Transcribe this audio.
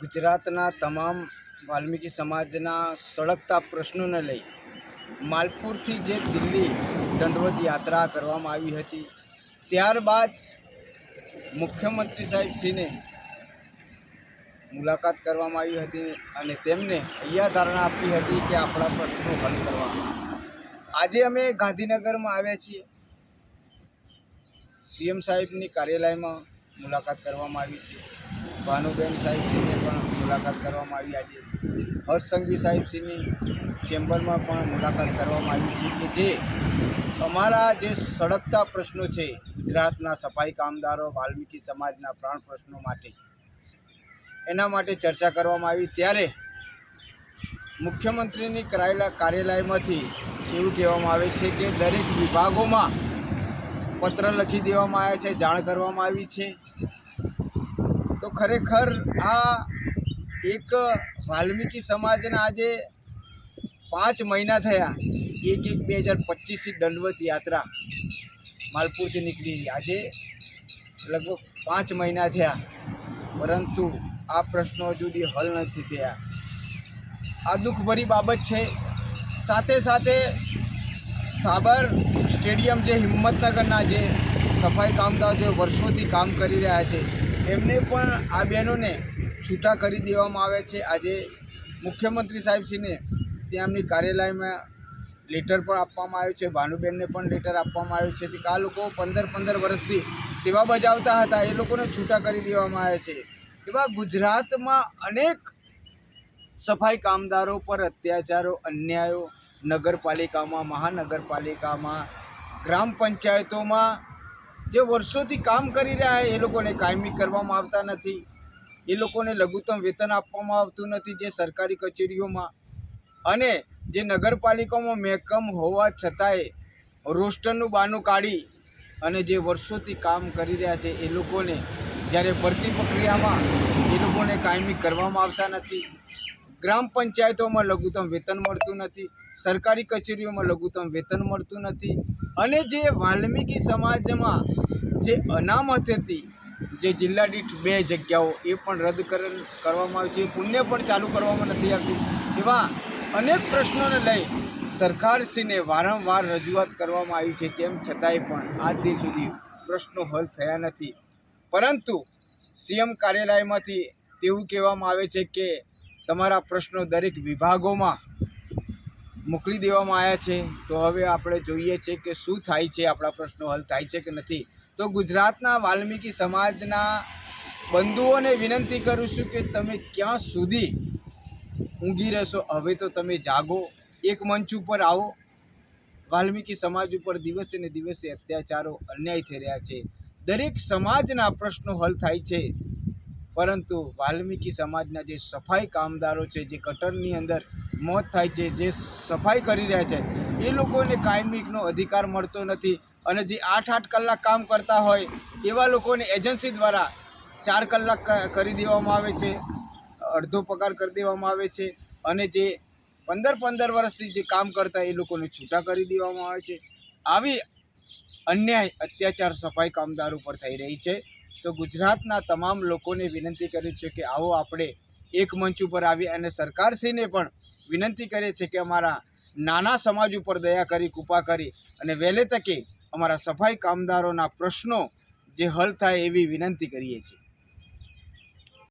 ગુજરાતના તમામ વાલ્મીકી સમાજના સળગતા પ્રશ્નોને લઈ માલપુરથી જે દિલ્હી દંડવત યાત્રા કરવામાં આવી હતી, ત્યારબાદ મુખ્યમંત્રી સાહેબશ્રીને મુલાકાત કરવામાં આવી હતી અને તેમને અહીંયા ધારણા આપી હતી કે આપણા પ્રશ્નો હલ કરવા આજે અમે ગાંધીનગરમાં આવ્યા છીએ. સીએમ સાહેબની કાર્યાલયમાં મુલાકાત કરવામાં આવી છે. ભાનુબેન સાહેબશ્રીને પણ મુલાકાત કરવામાં આવી આજે. હર્ષ સંઘવી સાહેબશ્રીની ચેમ્બરમાં પણ મુલાકાત કરવામાં આવી છે કે જે અમારા જે સળગતા પ્રશ્નો છે ગુજરાતના સફાઈ કામદારો, વાલ્મીકી સમાજના પ્રાણ પ્રશ્નો માટે, એના માટે ચર્ચા કરવામાં આવી. ત્યારે મુખ્યમંત્રીની કરાયેલા કાર્યાલયમાંથી એવું કહેવામાં આવે છે કે દરેક વિભાગોમાં પત્ર લખી દેવામાં આવ્યા છે, જાણ કરવામાં આવી છે. તો ખરેખર આ એક વાલ્મીકી સમાજના આજે પાંચ મહિના થયા. એક એક બે હજાર પચીસથી દંડવત યાત્રા માલપુરથી નીકળી આજે લગભગ પાંચ મહિના થયા. પરંતુ આ પ્રશ્નો જુદી હલ નથી થયા. આ દુઃખભરી બાબત છે. સાથે સાથે સાબર સ્ટેડિયમ જે હિંમતનગરના જે સફાઈ કામદારો જે વર્ષોથી કામ કરી રહ્યા છે એમને પણ આ બહેનોને છૂટા કરી દેવામાં આવે છે. આજે મુખ્યમંત્રી સાહેબશ્રીને ત્યાં એમની કાર્યાલયમાં લેટર પણ આપવામાં આવ્યું છે. ભાનુબેનને પણ લેટર આપવામાં આવ્યું છે. કે આ લોકો પંદર પંદર વર્ષથી સેવા બજાવતા હતા. એ લોકોને છૂટા કરી દેવામાં આવે છે. એવા ગુજરાતમાં અનેક સફાઈ કામદારો પર અત્યાચારો, અન્યાયો નગરપાલિકામાં, મહાનગરપાલિકામાં, ગ્રામ પંચાયતોમાં જે વર્ષોથી કામ કરી રહ્યા એ લોકોને કાયમી કરવામાં આવતા નથી. એ લોકોને લઘુત્તમ વેતન આપવામાં આવતું નથી જે સરકારી કચેરીઓમાં. અને જે નગરપાલિકામાં મહેકમ હોવા છતાંય રોસ્ટરનું બાનું કાઢી અને જે વર્ષોથી કામ કરી રહ્યા છે, એ લોકોને જ્યારે ભરતી પ્રક્રિયામાં એ લોકોને કાયમી કરવામાં આવતા નથી. ગ્રામ પંચાયતોમાં લઘુત્તમ વેતન મળતું નથી, સરકારી કચેરીઓમાં લઘુત્તમ વેતન મળતું નથી અને જે વાલ્મીકી સમાજમાં જે અનામત હતી, જે જિલ્લા દીઠ બે જગ્યાઓ એ પણ રદ કર- કરવામાં આવી છે. પુણ્ય પણ ચાલુ કરવામાં નથી આવતી. એવા અનેક પ્રશ્નોને લઈ સરકારશ્રીને વારંવાર રજૂઆત કરવામાં આવી છે. તેમ છતાંય પણ આજ દિન સુધી પ્રશ્નો હલ થયા નથી. પરંતુ સીએમ કાર્યાલયમાંથી તેવું કહેવામાં આવે છે કે તમારા પ્રશ્નો દરેક વિભાગોમાં મોકલી દેવામાં આવ્યા છે. તો હવે આપણે જોઈએ છે કે શું થાય છે, આપણા પ્રશ્નો હલ થાય છે કે નથી. તો ગુજરાતના વાલ્મીકી સમાજના બંધુઓને વિનંતી કરું છું કે તમે ક્યાં સુધી ઊંઘી રહેશો? હવે તો તમે જાગો. એક મંચ ઉપર આવો. વાલ્મીકી સમાજ ઉપર દિવસે ને દિવસે અત્યાચારો, અન્યાય થઈ રહ્યા છે. દરેક સમાજના પ્રશ્નો હલ થાય છે. પરંતુ વાલ્મીકી સમાજના જે સફાઈ કામદારો છે, જે ગટરની અંદર મોત થાય છે, જે સફાઈ કરી રહ્યા છે, એ લોકોને કાયમીનો અધિકાર મળતો નથી. અને જે આઠ આઠ કલાક કામ કરતા હોય, એવા લોકોને એજન્સી દ્વારા ચાર કલાક કરી દેવામાં આવે છે, અડધો પગાર કરી દેવામાં આવે છે. અને જે પંદર પંદર વર્ષથી જે કામ કરતા એ લોકોને છૂટા કરી દેવામાં આવે છે. આવી અન્યાય, અત્યાચાર સફાઈ કામદાર ઉપર થઈ રહી છે. તો ગુજરાતના તમામ લોકોને વિનંતી કરી છે કે આવો આપણે એક મંચ ઉપર આવી અને સરકારશ્રીને પણ વિનંતી કરીએ છીએ કે અમારા નાના સમાજ ઉપર દયા કરી, કૃપા કરી અને વહેલે તકે અમારા સફાઈ કામદારોના પ્રશ્નો જે હલ થાય એવી વિનંતી કરીએ છીએ.